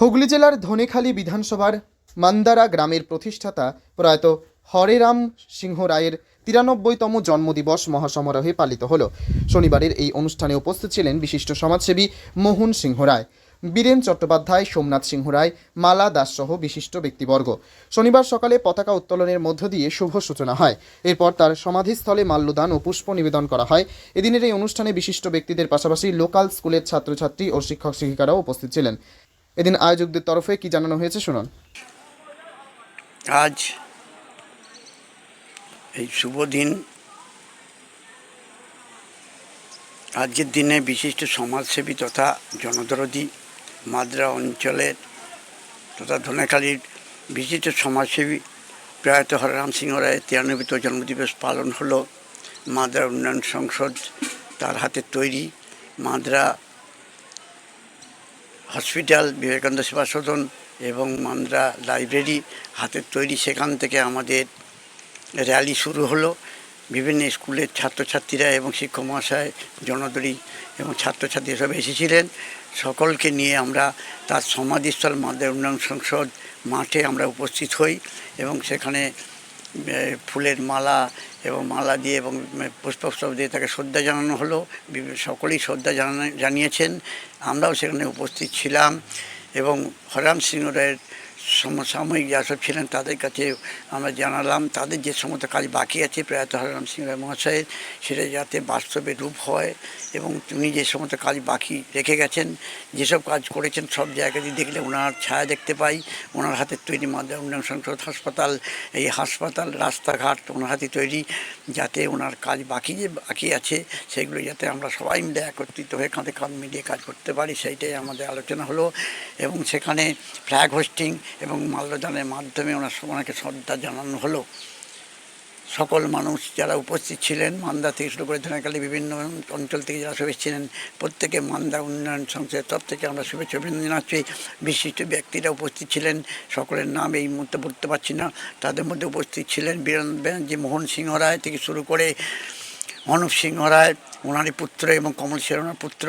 হুগলি জেলার ধনেখালী বিধানসভার মান্দারা গ্রামের প্রতিষ্ঠাতা প্রয়াত হরেরাম সিংহ রায়ের তিরানব্বইতম জন্মদিবস মহাসমারোহে পালিত হল। শনিবারের এই অনুষ্ঠানে উপস্থিত ছিলেন বিশিষ্ট সমাজসেবী মোহন সিংহ রায়, বীরেন চট্টোপাধ্যায়, সোমনাথ সিংহ রায়, মালা দাস সহ বিশিষ্ট ব্যক্তিবর্গ। শনিবার সকালে পতাকা উত্তোলনের মধ্য দিয়ে শুভ সূচনা হয়। এরপর তার সমাধিস্থলে মাল্যদান ও পুষ্প নিবেদন করা হয়। এদিনের এই অনুষ্ঠানে বিশিষ্ট ব্যক্তিদের পাশাপাশি লোকাল স্কুলের ছাত্রছাত্রী ও শিক্ষক শিক্ষিকারাও উপস্থিত ছিলেন। এদিন আয়োজকদের তরফে কি জানানো হয়েছে শুনুন। আজ এই শুভ দিন। আজকের দিনে বিশিষ্ট সমাজসেবী তথা জনদরদী মাদ্রা অঞ্চলের তথা ধনেখালীর বিশিষ্ট সমাজসেবী প্রয়াত হররাম সিংহ রায়ের তিরানব্বইত জন্মদিবস পালন হলো। মাদ্রা উন্নয়ন সংসদ তার হাতে তৈরি। মাদ্রা হসপিটাল, বিবেকানন্দ সেবা সদন এবং মান্দ্রা লাইব্রেরি হাতের তৈরি। সেখান থেকে আমাদের র্যালি শুরু হলো। বিভিন্ন স্কুলের ছাত্রছাত্রীরা এবং শিক্ষক মহাশয় জনদরী এবং ছাত্রছাত্রী সব এসেছিলেন। সকলকে নিয়ে আমরা তার সমাধিস্থল মাদ্রা উন্নয়ন সংসদ মাঠে আমরা উপস্থিত হই এবং সেখানে ফুলের মালা এবং মালা দিয়ে এবং পুষ্পস্তব দিয়ে তাকে শ্রদ্ধা জানানো হলো। সকলেই শ্রদ্ধা জানানো, জানিয়েছেন। আমরাও সেখানে উপস্থিত ছিলাম এবং হরাম সিংহ রায়ের সমসাময়িক যাসব ছিলেন তাদের কাছে আমরা জানালাম, তাদের যে সমস্ত কাজ বাকি আছে, প্রয়াত হরাম সিং রায় মহাশয়ের, সেটা যাতে বাস্তবে রূপ হয় এবং উনি যে সমস্ত কাজ বাকি রেখে গেছেন, যেসব কাজ করেছেন সব জায়গাতেই দেখলে ওনার ছায়া দেখতে পাই। ওনার হাতের তৈরি মাদ্রা উন্নয়ন সংসদ হাসপাতাল, এই হাসপাতাল, রাস্তাঘাট ওনার হাতে তৈরি যাতে ওনার কাজ বাকি যে বাকি আছে, সেগুলো যাতে আমরা সবাই মিলে একত্রিত হয়ে কাঁধে কাঁধ মিলিয়ে কাজ করতে পারি, সেইটাই আমাদের আলোচনা হলো। এবং সেখানে ফ্ল্যাগ হোস্টিং এবং মাল্যদানের মাধ্যমে ওনার ওনাকে শ্রদ্ধা জানানো হলো। সকল মানুষ যারা উপস্থিত ছিলেন, মান্দা থেকে শুরু করে ধনেখালী বিভিন্ন অঞ্চল থেকে যারা সব এসেছিলেন প্রত্যেকে মান্দা উন্নয়ন সংস্থার তরফ থেকে আমরা শুভেচ্ছা অভিনন্দন জানাচ্ছি। বিশিষ্ট ব্যক্তিরা উপস্থিত ছিলেন, সকলের নাম এই মুহূর্তে বলতে পারছি না। তাদের মধ্যে উপস্থিত ছিলেন বীরেন ব্যানার্জি মোহন সিংহ রায় থেকে শুরু করে অনুপ সিংহ রায়, ওনারই পুত্র এবং কমল সেন পুত্র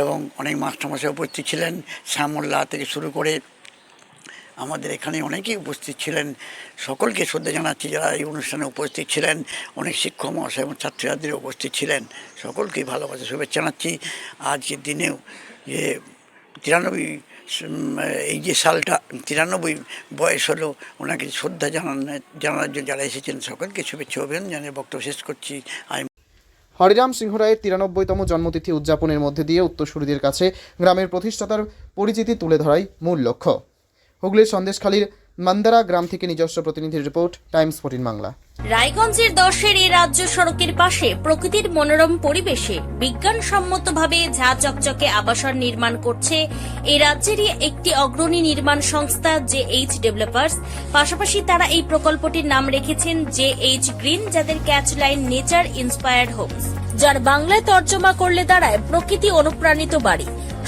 এবং অনেক মাস্টারমশাই উপস্থিত ছিলেন। শ্যামল্লা থেকে শুরু করে আমাদের এখানে অনেকেই উপস্থিত ছিলেন, সকলকে শ্রদ্ধা জানাচ্ছি যারা এই অনুষ্ঠানে উপস্থিত ছিলেন, অনেক শিক্ষক মহাশয় এবং ছাত্রছাত্রীরা উপস্থিত ছিলেন, সকলকেই ভালোবাসা, শুভেচ্ছা জানাচ্ছি। আজকের দিনেও যে তিরানব্বই এই যে সালটা, তিরানব্বই বয়স হলো, ওনাকে শ্রদ্ধা জানান, জানানোর জন্য যারা এসেছেন, সকলকে শুভেচ্ছা, অভিনন্দন জানিয়ে বক্তব্য শেষ করছি। আমি হরিরাম সিংহ রায়ের তিরানব্বইতম জন্মতিথি উদযাপনের মধ্যে দিয়ে উত্তরসূরিদের কাছে গ্রামের প্রতিষ্ঠাতার পরিচিতি তুলে ধরাই মূল লক্ষ্য। হুগলির সন্দেশখালীর মান্দারা গ্রাম থেকে নিজস্ব প্রতিনিধির রিপোর্ট, টাইমস ফোর্টিন বাংলা। রায়গঞ্জের দশের এই রাজ্য সড়কের পাশে প্রকৃতির মনোরম পরিবেশে বিজ্ঞানসম্মতভাবে ঝা চকচকে আবাসন নির্মাণ করছে এই রাজ্যেরই একটি অগ্রণী নির্মাণ সংস্থা জে এইচ ডেভেলপার্স। পাশাপাশি তারা এই প্রকল্পটির নাম রেখেছেন জে এইচ গ্রিন, যাদের catch line nature inspired homes, যার বাংলায় তর্জমা করলে দাঁড়ায় প্রকৃতি অনুপ্রাণিত বাড়ি।